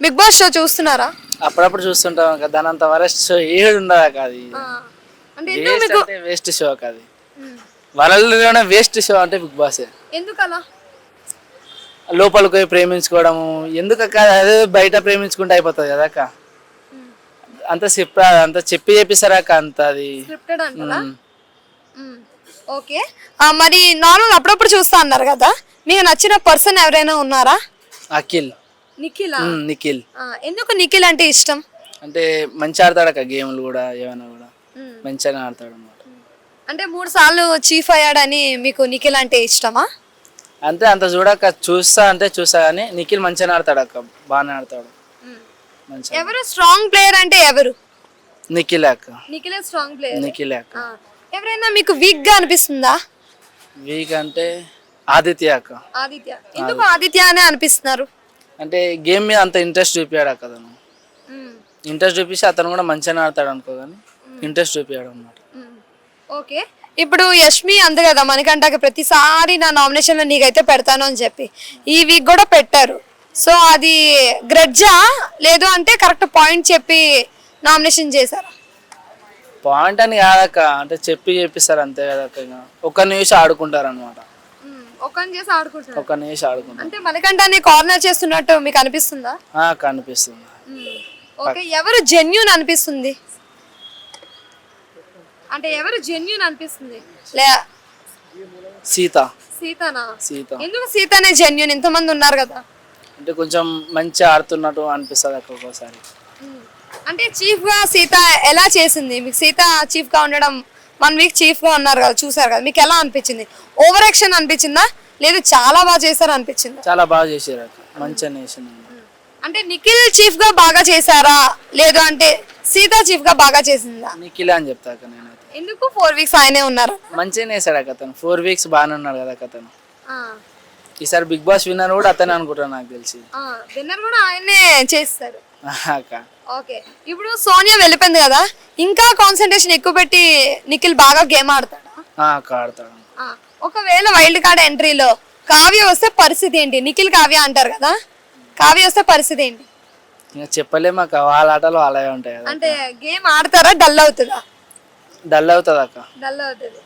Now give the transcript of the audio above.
Big boss show చూస్తున్నారా? అప్పుడప్పుడు చూస్తుంటాం కదా దాని అంత వరస్ట్ షో ఏడు ఉండదు అంటే ఎందుకు వేస్ట్ మీకు అంటే వేస్ట్ షో అది వరల్డ్లోనే వేస్ట్ షో అంటే బిగ్ బాస్. ఎందుకు అలా లోపలికి పోయి ప్రేమించుకోవడము ఎందుకు అక్క? అదే బయట ప్రేమించుకుంటే అయిపోతుంది కదా అక్క. అంత చెప్ప అంత చెప్పి చెప్పిస్తారా అక్క అంత అది. ఓకే. మరి నార్మల్ అప్పుడప్పుడు చూస్తా అన్నారు కదా. మీకు నచ్చిన పర్సన్ ఎవరైనా ఉన్నారా? అఖిల్. నిఖిలా? నిఖిల్. ఎందుకు నిఖిల్ అంటే ఇష్టం? అంటే మంచి ఆడతాడు అక్క గేమ్లు కూడా ఏమైనా కూడా. ఉమ్. మంచిగానే ఆడతాడు అన్నమాట అంటే మూడు సార్లు చీఫ్ అయ్యాడని మీకు నిఖిల్ అంటే ఇష్టమా? అంతే అంత చూడక చూస్తా అంటే చూస్తా కానీ నిఖిల్ మంచిగానే ఆడతాడు. అక్క బాగానే ఆడతాడు. మంచిగా ఎవరు స్ట్రాంగ్ ప్లేయర్ అంటే ఎవరు? నిఖిల్ అక్క. నిఖిలే స్ట్రాంగ్ ప్లేయర్. నిఖిల్ అక్క. ఎవరైనా మీకు వీక్గా అనిపిస్తుందా? వీక్ అంటే ఆదిత్య అక్క. ఆదిత్య. ఎందుకు ఆదిత్య అనే అనిపిస్తున్నారు? అంటే గేమ్ మీద అంత ఇంట్రెస్ట్ చూపించాడు అక్క అతను. ఇంట్రెస్ట్ చూపిస్తే అతను కూడా మంచిగానే ఆడతాడు అనుకో కానీ ఇంట్రెస్ట్ చూపించాడు అనమాట. ఓకే. ఇప్పుడు యష్మి అంది కదా మనకంటాకి ప్రతిసారి నా నామినేషన్లో నీకైతే పెడతాను అని చెప్పి. ఈ వీక్ కూడా పెట్టారు. సో అది గ్రడ్జా లేదు అంటే కరెక్ట్ పాయింట్ చెప్పి నామినేషన్ చేశారా? పాయింట్ అని కాదక్క అంటే చెప్పి చెప్పిస్తారు అంతే కదా ఒక్క నిమిషం ఆడుకుంటారు అనమాట ఒకని చేసి ఆడుకుంటున్నారు ఒక్క నిమిషం ఆడుకుంటారు అంటే మనకంటాన్ని కార్నర్ చేస్తున్నట్టు మీకు అనిపిస్తుందా? ఆ, కనిపిస్తుంది. ఓకే ఎవరు జెన్యున్ అనిపిస్తుంది? అంటే ఎవరు జెన్యున్ అనిపిస్తుంది? లే సీత. సీతనా? సీత. ఎందుకు సీతనే జెన్యున్ ఇంతమంది ఉన్నారు కదా. అంటే కొంచెం మంచిగా ఆడుతున్నట్టు అనిపిస్తుంది అక్క ఒక్కోసారి. అంటే చీఫ్గా సీత ఎలా చేసింది? మీకు సీత చీఫ్గా ఉండడం వన్ వీక్ చీఫ్గా ఉన్నారు కదా చూసారు కదా. మీకు ఎలా అనిపించింది? ఓవర్ యాక్షన్ అనిపించిందా? లేదు చాలా బాగా చేశారు అనిపించిందా? చాలా బాగా మంచిగా చేసింది. అంటే నిఖిల్ చీఫ్గా బాగా చేశారా? లేదు అంటే సీత చీఫ్గా బాగా చేసిందా? నిఖిలే అని చెప్తా నేనైతే. ఎందుకు ఫోర్ వీక్స్ ఆయనే ఉన్నారు? మంచిగానే వేసాడు అక్క అతను. ఫోర్ వీక్స్ బాగానే ఉన్నాడు కదా అతను. ఈసారి బిగ్ బాస్ విన్నర్ కూడా అతనే అనుకుంటాను నాకు తెలిసి. విన్నర్ కూడా ఆయనే చేస్తారు. ఓకే. ఇప్పుడు సోనియా వెళ్ళిపోయింది కదా ఇంకా కాన్సన్ట్రేషన్ ఎక్కువ పెట్టి నిఖిల్ బాగా గేమ్ ఆడతాడా? ఒకవేళ వైల్డ్ కార్డ్ ఎంట్రీలో కావ్య వస్తే పరిస్థితి ఏంటి? నిఖిల్ కావ్య అంటారు కదా కావ్య వస్తే పరిస్థితి ఏంటి? చెప్పలేము అక్క వాళ్ళ ఆటలు అలాగే ఉంటాయి అంటే గేమ్ ఆడతారా డల్ అవుతుందా? డల్ అవుతుంది అక్క. డల్ అవుతుంది.